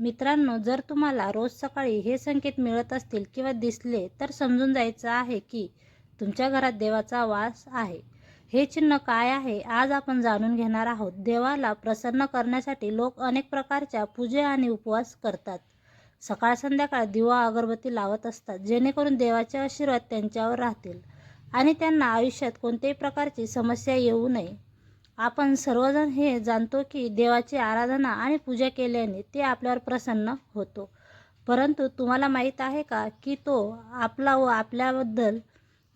मित्रांनो जर तुम्हाला रोज सकाळी हे संकेत मिळत असतील किंवा दिसले तर समजून जायचं आहे की तुमच्या घरात देवाचा वास आहे. हे चिन्ह काय आहे आज आपण जाणून घेणार आहोत. देवाला प्रसन्न करण्यासाठी लोक अनेक प्रकारच्या पूजे आणि उपवास करतात. सकाळ संध्याकाळ दिवा अगरबत्ती लावत असतात जेणेकरून देवाचे आशीर्वाद त्यांच्यावर राहतील आणि त्यांना आयुष्यात कोणत्याही प्रकारची समस्या येऊ नये. आपण सर्वजण हे जाणतो की देवाची आराधना आणि पूजा केल्याने ते आपल्यावर प्रसन्न होतो. परंतु तुम्हाला माहीत आहे का की तो आपला व आपल्याबद्दल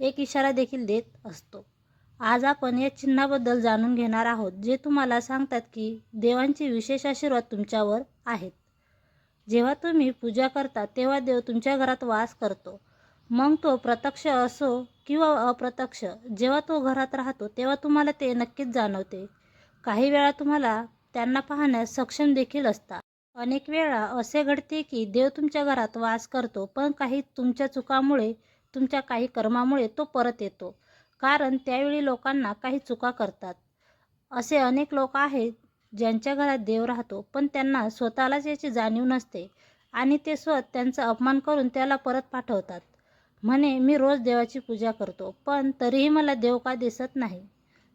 एक इशारा देखील देत असतो? आज आपण या चिन्हाबद्दल जाणून घेणार आहोत जे तुम्हाला सांगतात की देवांचे विशेष आशीर्वाद तुमच्यावर आहेत. जेव्हा तुम्ही पूजा करता तेव्हा देव तुमच्या घरात वास करतो. मग तो प्रत्यक्ष असो किंवा अप्रत्यक्ष. जेव्हा तो घरात राहतो तेव्हा तुम्हाला ते नक्कीच जाणवते. काही वेळा तुम्हाला त्यांना पाहण्यास सक्षम देखील असता. अनेक वेळा असे घडते की देव तुमच्या घरात वास करतो पण काही तुमच्या चुकामुळे तुमच्या काही कर्मामुळे तो परत येतो. कारण त्यावेळी लोकांना काही चुका करतात. असे अनेक लोक आहेत ज्यांच्या घरात देव राहतो पण त्यांना स्वतःलाच याची जाणीव नसते आणि ते स्वत त्यांचा अपमान करून त्याला परत पाठवतात. म्हणे मी रोज देवाची पूजा करतो पण तरीही मला देव का दिसत नाही?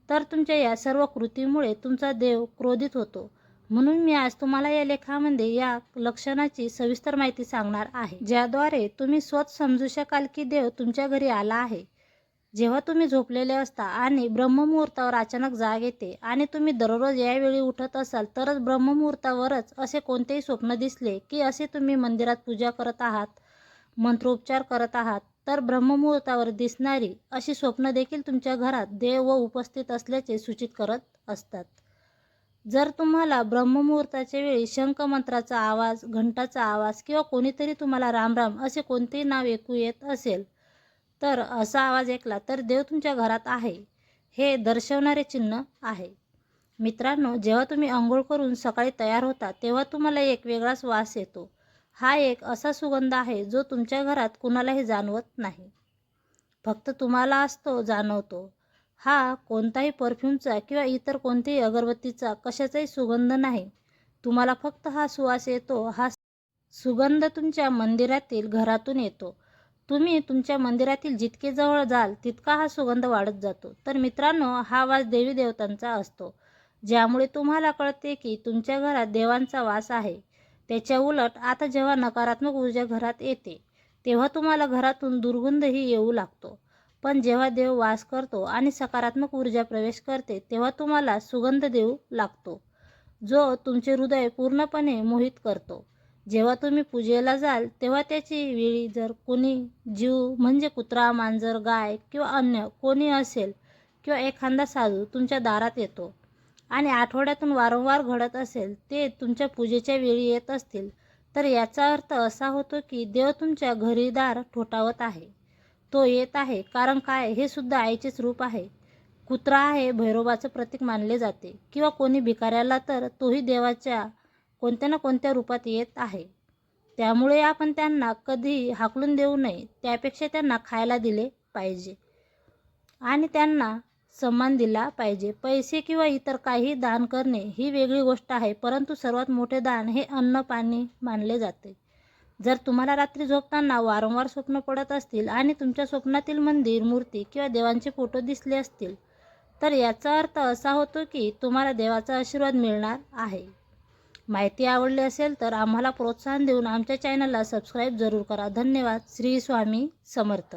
तर तुमच्या या सर्व कृतीमुळे तुमचा देव क्रोधित होतो. म्हणून मी आज तुम्हाला या लेखामध्ये या लक्षणाची सविस्तर माहिती सांगणार आहे ज्याद्वारे तुम्ही स्वत समजू शकाल की देव तुमच्या घरी आला आहे. जेव्हा तुम्ही झोपलेले असता आणि ब्रह्ममुहूर्तावर अचानक जाग येते आणि तुम्ही दररोज यावेळी उठत असाल तरच ब्रह्ममुहूर्तावरच असे कोणतेही स्वप्न दिसले की असे तुम्ही मंदिरात पूजा करत आहात मंत्रोपचार करत आहात तर ब्रह्ममुहूर्तावर दिसणारी अशी स्वप्न देखील तुमच्या घरात देव व उपस्थित असल्याचे सूचित करत असतात. जर तुम्हाला ब्रह्ममुहूर्ताच्या वेळी शंखमंत्राचा आवाज घंटाचा आवाज किंवा कोणीतरी तुम्हाला रामराम असे कोणतेही नाव ऐकू येत असेल तर असा आवाज ऐकला तर देव तुमच्या घरात आहे हे दर्शवणारे चिन्ह आहे. मित्रांनो जेव्हा तुम्ही आंघोळ करून सकाळी तयार होता तेव्हा तुम्हाला एक वेगळाच वास येतो. हा एक असा सुगंध आहे जो तुमच्या घरात कुणालाही जाणवत नाही. फक्त तुम्हाला असतो जाणवतो. हा कोणताही परफ्यूमचा किंवा इतर कोणत्याही अगरबत्तीचा कशाचाही सुगंध नाही. तुम्हाला फक्त हा सुवास येतो हा सुगंध तुमच्या मंदिरातील घरातून येतो. तुम्ही तुमच्या मंदिरातील जितके जवळ जाल तितका हा सुगंध वाढत जातो. तर मित्रांनो हा वास देवी देवतांचा असतो. ज्यामुळे तुम्हाला कळते की तुमच्या घरात देवांचा वास आहे. त्याच्या उलट आता जेव्हा नकारात्मक ऊर्जा घरात येते तेव्हा तुम्हाला घरातून दुर्गंधही येऊ लागतो. पण जेव्हा देव वास करतो आणि सकारात्मक ऊर्जा प्रवेश करते तेव्हा तुम्हाला सुगंध देऊ लागतो जो तुमचे हृदय पूर्णपणे मोहित करतो. जेव्हा तुम्ही पूजेला जाल तेव्हा त्याची वेळी जर कोणी जीव म्हणजे कुत्रा मांजर गाय किंवा अन्य कोणी असेल किंवा एखादा साधू तुमच्या दारात येतो आणि आठवड्यातून वारंवार घडत असेल ते तुमच्या पूजेच्या वेळी येत असतील. तर याचा अर्थ असा होतो की देव तुमच्या घरीदार ठोठावत आहे. तो येत आहे कारण काय? हे सुद्धा आईचेच रूप आहे. कुत्रा आहे भैरोबाचं प्रतीक मानले जाते. किंवा कोणी भिकाऱ्याला तर तोही देवाच्या कोणत्या ना कोणत्या रूपात येत आहे. त्यामुळे आपण त्यांना कधी हाकलून देऊ नये त्यापेक्षा त्यांना खायला दिले पाहिजे. आणि त्यांना सन्मान दिला पाहिजे. पैसे किंवा इतर काही दान करणे ही वेगळी गोष्ट आहे परंतु सर्वात मोठे दान हे अन्न पाणी मानले जाते. जर तुम्हाला रात्री झोपताना वारंवार स्वप्न पडत असतील आणि तुमच्या स्वप्नातील मंदिर मूर्ती किंवा देवांचे फोटो दिसले असतील तर याचा अर्थ असा होतो की तुम्हाला देवाचा आशीर्वाद मिळणार आहे. माहिती आवडली असेल तर आम्हाला प्रोत्साहन देऊन आमच्या चॅनलला सबस्क्राईब जरूर करा. धन्यवाद. श्री स्वामी समर्थ.